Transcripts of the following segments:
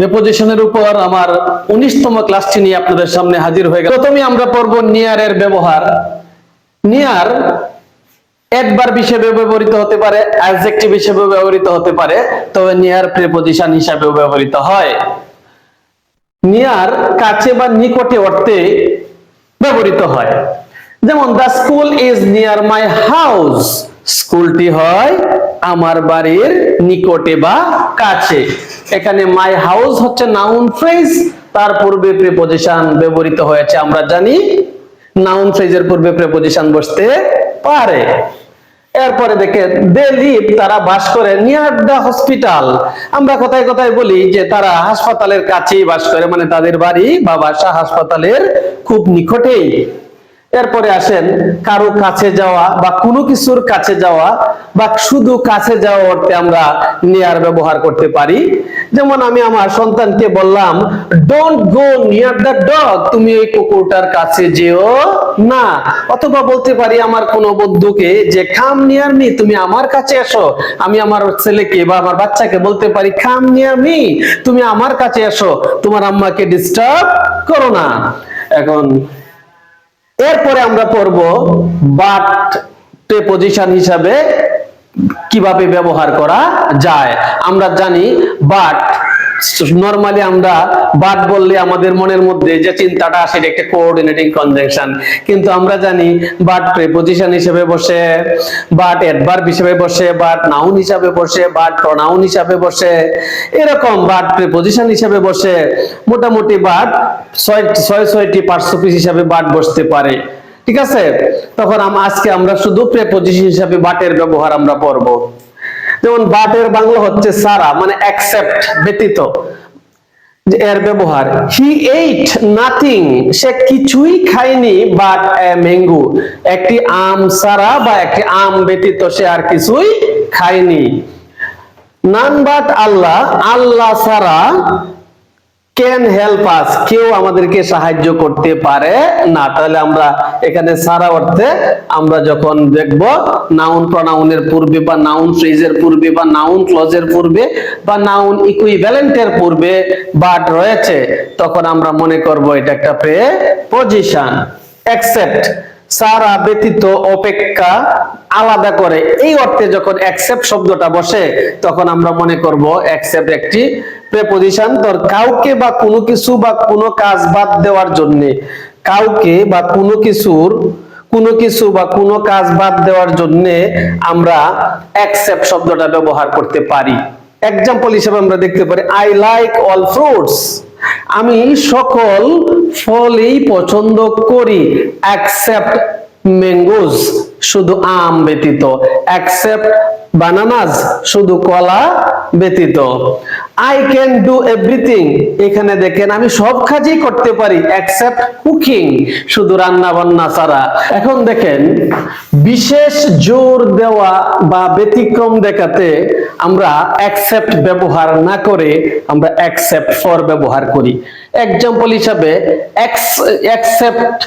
প্রিপোজিশনের উপর আমার উনিশতম ক্লাসটি নিয়ে আপনাদের সামনে হাজির হয়ে গেল। প্রথমে আমরা পড়ব নিয়ারের ব্যবহার। নিয়ার একবার হিসেবে ব্যবহৃত হতে পারে অ্যাডজেক্টিভ হিসেবে ব্যবহৃত হতে পারে, তবে নিয়ার প্রিপোজিশন হিসেবেও ব্যবহৃত হয়। নিয়ার কাছে বা নিকটে অর্থে ব্যবহৃত হয়। যেমন the school is near my house স্কুলটি হয় আমার বাড়ির নিকটে বা কাছে। এখানে মাই হাউস হচ্ছে নাউন ফ্রেজ তার পূর্বে প্রিপোজিশন ব্যবহৃত হয়েছে, আমরা জানি নাউন ফ্রেজের পূর্বে প্রিপোজিশন বসতে পারে। এরপরে দেখে দে লিভ তারা বাস করে নিয়ার দ্য হসপিটাল আমরা কথায় কথায় বলি যে, তারা হাসপাতালের কাছেই বাস করে মানে তাদের বাড়ি বা বাসা হাসপাতালের খুব নিকটেই। এরপরে আসেন, কারও কাছে যাওয়া বা কোনো কিছুর কাছে যাওয়া বা শুধু কাছে যাওয়া অর্থে আমরা নিয়ার ব্যবহার করতে পারি। যেমন আমি আমার সন্তানকে বললাম don't go near the dog তুমি ওই কুকুরটার কাছে যেও না। অথবা বলতে পারি, আমার কোনো বন্ধুকে যে খাম নিয়ার মি তুমি আমার কাছে এসো। আমি আমার ছেলেকে বা আমার বাচ্চাকে বলতে পারি খাম নিয়ার মি তুমি আমার কাছে এসো। তোমার আম্মাকে ডিস্টার্ব করো না। এখন এরপরে আমরা পড়ব বাট পজিশন হিসাবে কীভাবে ব্যবহার করা যায়। আমরা জানি বাট নরমালি আমরা বাট বললে আমাদের মনের মধ্যে যে চিন্তাটা আসে এটা একটা কোঅর্ডিনেটিং কনজাংশন কিন্তু আমরা জানি বাট প্রেপোজিশন হিসেবে বসে, বাট অ্যাডভার্ব হিসেবে বসে, বাট নাউন হিসাবে বসে, বাট প্রনাউন হিসাবে বসে, এরকম বাট প্রেপোজিশন হিসাবে বসে, মোটামুটি বাট ছয় ছয়, ছয়টি পার্শ্বপিস হিসাবে বাট বসতে পারে। ঠিক আছে? তখন আজকে আমরা শুধু প্রেপোজিশন হিসাবে বাটের ব্যবহার আমরা পড়ব। যেমন বাটের বাংলা হচ্ছে সারা মানে অ্যাকসেপ্ট ব্যতীত। এর ব্যবহার। হি এইট নাথিং সে কিছুই খায়নি বাট ম্যাঙ্গো একটি আম সারা বা একটি আম ব্যতীত সে আর কিছুই খায়নি। নান বাট আল্লাহ আল্লাহ সারা ক্যান হেল্প আস কেউ আমাদেরকে সাহায্য করতে পারে না। তাহলে আমরা এখানে সারা অর্থে আমরা যখন দেখব নাউন প্রনাউনের পূর্বে বা নাউন ফ্রেজের পূর্বে বা নাউন ক্লজের পূর্বে বা নাউন ইকুইভ্যালেন্টের পূর্বে বাট রয়েছে, তখন আমরা মনে করব এটা একটা প্রে পজিশন অ্যাকসেপ্ট সারা ব্যতীত অপেক্ষা আলাদা করে। এই অর্থে যখন অ্যাকসেপ্ট শব্দটা বসে, তখন আমরা মনে করব অ্যাকসেপ্ট একটি প্রেপোজিশন তোর কাউকে বা কোনো কিছু বা কোনো কাজ বাদ দেওয়ার জন্য, কাউকে বা কোনো কিছুর, কোনো কিছু বা কোনো কাজ বাদ দেওয়ার জন্য আমরা অ্যাকসেপ্ট শব্দটা ব্যবহার করতে পারি। এক্সাম্পল হিসেবে আমরা দেখতে পারি আই লাইক অল ফ্রুটস আমি সকল ফলই পছন্দ করি অ্যাকসেপ্ট ম্যাঙ্গোজ, শুধু আম ব্যতীত অ্যাকসেপ্ট বানানাস শুধু কলা ব্যতীত। আই ক্যান ডু এভরিথিং এখানে দেখেন, আমি সব কাজই করতে পারি অ্যাকসেপ্ট কুকিং শুধু রান্না বান্না ছাড়া। এখন দেখেন, বিশেষ জোর দেওয়া বা ব্যতিক্রম দেখাতে আমরা অ্যাকসেপ্ট ব্যবহার না করে আমরা অ্যাকসেপ্ট ফর ব্যবহার করি। এক্সাম্পল হিসাবে except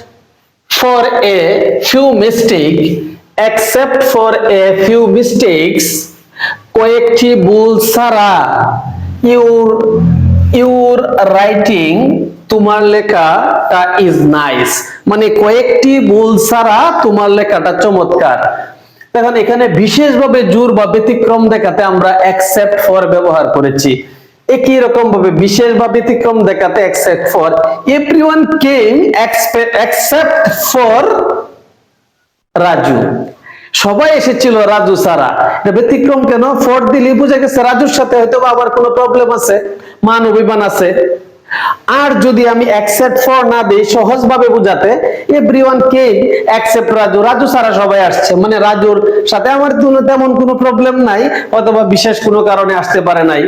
for a few mistake, except for a few mistakes, কয়েকটি ভুল ছাড়া ইউর ইউর রাইটিং তোমার লেখাটা ইজ নাইস মানে কয়েকটি ভুল ছাড়া তোমার লেখাটা চমৎকার। দেখেন এখানে বিশেষভাবে জোর বা ব্যতিক্রম দেখাতে আমরা অ্যাকসেপ্ট ফর ব্যবহার করেছি। একই রকম ভাবে বিশেষ বা ব্যতিক্রম দেখাতে except for everyone except except for Raju. সবাই এসেছিল রাজু সারা এটা ব্যতিক্রম কেন? ফর দিলে বুঝে গেছে রাজুর সাথে হয়তো আবার কোনো প্রবলেম আছে, মান অভিমান আছে। আর যদি আমি অ্যাকসেপ্ট ফর না দিই সহজ ভাবে বুঝাতে everyone came except Raju. Raju সারা সবাই আসছে। মানে রাজুর সাথে আমার তেমন কোনো প্রবলেম নাই, অথবা বিশেষ কোনো কারণে আসতে পারে নাই।